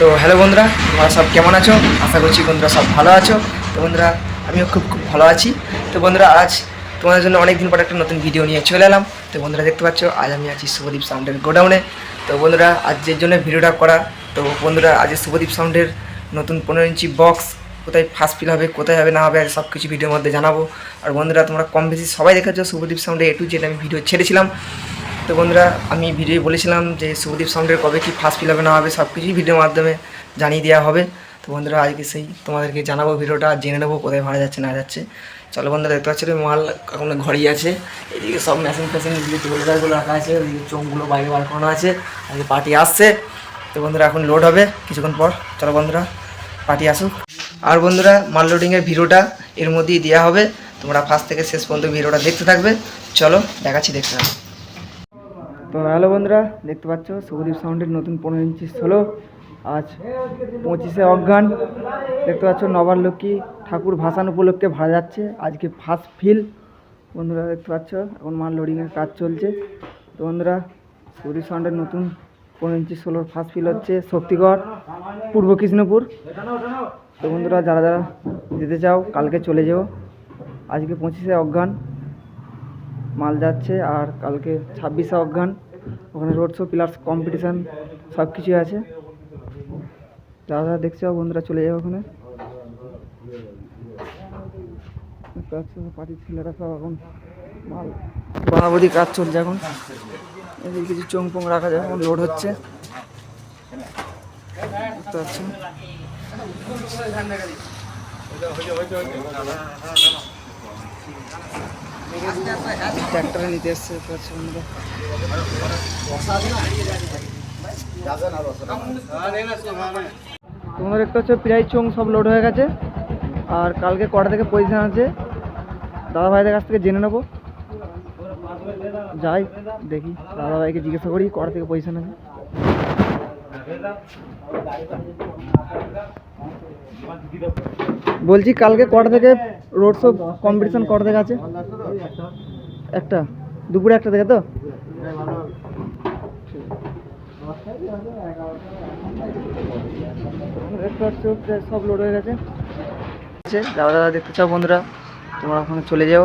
তো হ্যালো বন্ধুরা, তোমরা সব কেমন আছো? আশা করছি বন্ধুরা সব ভালো আছো। তো বন্ধুরা, আমিও খুব খুব ভালো আছি। তো বন্ধুরা, আজ তোমাদের জন্য অনেক দিন পর একটা নতুন ভিডিও নিয়ে চলে এলাম। তো বন্ধুরা, দেখতে পাচ্ছ, আজ আমি আছি শুভদীপ সাউন্ডের গোডাউনে। তো বন্ধুরা, আজ যে জন্য ভিডিওটা করা, তো বন্ধুরা, আজ শুভদীপ সাউন্ডের নতুন পনেরো ইঞ্চি বক্স কোথায় ফার্স্ট ফিল হবে, কোথায় হবে, না হবে আর সব কিছু ভিডিওর মধ্যে জানাব। আর বন্ধুরা, তোমরা কম বেশি সবাই দেখেছ শুভদীপ সাউন্ডে এ টু জেড আমি ভিডিও ছেড়েছিলাম। তো বন্ধুরা, আমি ভিডিও বলেছিলাম যে শুভদীপ সাউন্ডের কবে কি ফার্স্ট ফিল হবে না হবে সব কিছুই ভিডিওর মাধ্যমে জানিয়ে দেওয়া হবে। তো বন্ধুরা, আজকে সেই তোমাদেরকে জানাব ভিডিওটা, জেনে নেব কোথায় ভাড়া যাচ্ছে, না যাচ্ছে। চলো বন্ধুরা, দেখতে পাচ্ছি মাল এখন ঘরেই আছে। এদিকে সব মেশিন ফেশিন টোলদারগুলো রাখা আছে ওইদিকে চোখগুলো বাইরে বার করানো আছে আজকে পার্টি আসছে। তো বন্ধুরা, এখন লোড হবে কিছুক্ষণ পর। চলো বন্ধুরা পার্টি আসুক। আর বন্ধুরা, মাল লোডিংয়ের ভিডিওটা এর মধ্যেই দেওয়া হবে। তোমরা ফার্স্ট থেকে শেষ পর্যন্ত ভিডিওটা দেখতে থাকবে। চলো, দেখাচ্ছি, দেখতে থাকো। তো হ্যালো বন্ধুরা, দেখতে পাচ্ছ শুভদীপ সাউন্ডের নতুন পনেরো ইঞ্চি ষোলো আজ পঁচিশে অজ্ঞান। দেখতে পাচ্ছ নবার লক্ষ্মী ঠাকুর ভাসান উপলক্ষে ভাড়া যাচ্ছে। আজকে ফার্স্ট ফিল বন্ধুরা, দেখতে পাচ্ছ, এখন মাল লোডিংয়ের কাজ চলছে। তো বন্ধুরা শুভদীপ সাউন্ডের নতুন পনেরো ইঞ্চি ষোলোর ফার্স্ট ফিল হচ্ছে শক্তিগড়, পূর্ব কৃষ্ণপুর। তো বন্ধুরা, যারা যারা যেতে চাও, কালকে চলে যাও। আজকে পঁচিশে অজ্ঞান। মাল যাচ্ছে আর কালকে ছাব্বিশে অজ্ঞান ওখানে রোড শো প্লাস কম্পিটিশান সব কিছুই আছে যারা যারা দেখছ বন্ধুরা চলে যাবে ওখানে পার্টির ছেলেরা সব এখন মাল বানাবদি কাজ চলছে এখন এদিকে কিছু চোং পোং রাখা যায় এখন লোড হচ্ছে পাচ্ছেন নিতে এসছে তোমরা দেখতে পাচ্ছ প্রায় চোং সব লোড হয়ে গেছে। আর কালকে কটা থেকে পজিশন আছে দাদা ভাইদের কাছ থেকে জেনে নেব। যাই, দেখি দাদা ভাইকে জিজ্ঞাসা করি কটা থেকে পজিশন আছে। বলছি কালকে কটা থেকে রোড শো কম্পিটিশন কটা থেকে আছে? একটা। দুপুরে একটা থেকে তো? সব লোড হয়ে গেছে দাদা যারা দেখতে চাও বন্ধুরা। তোমরা ওখানে চলে যাও।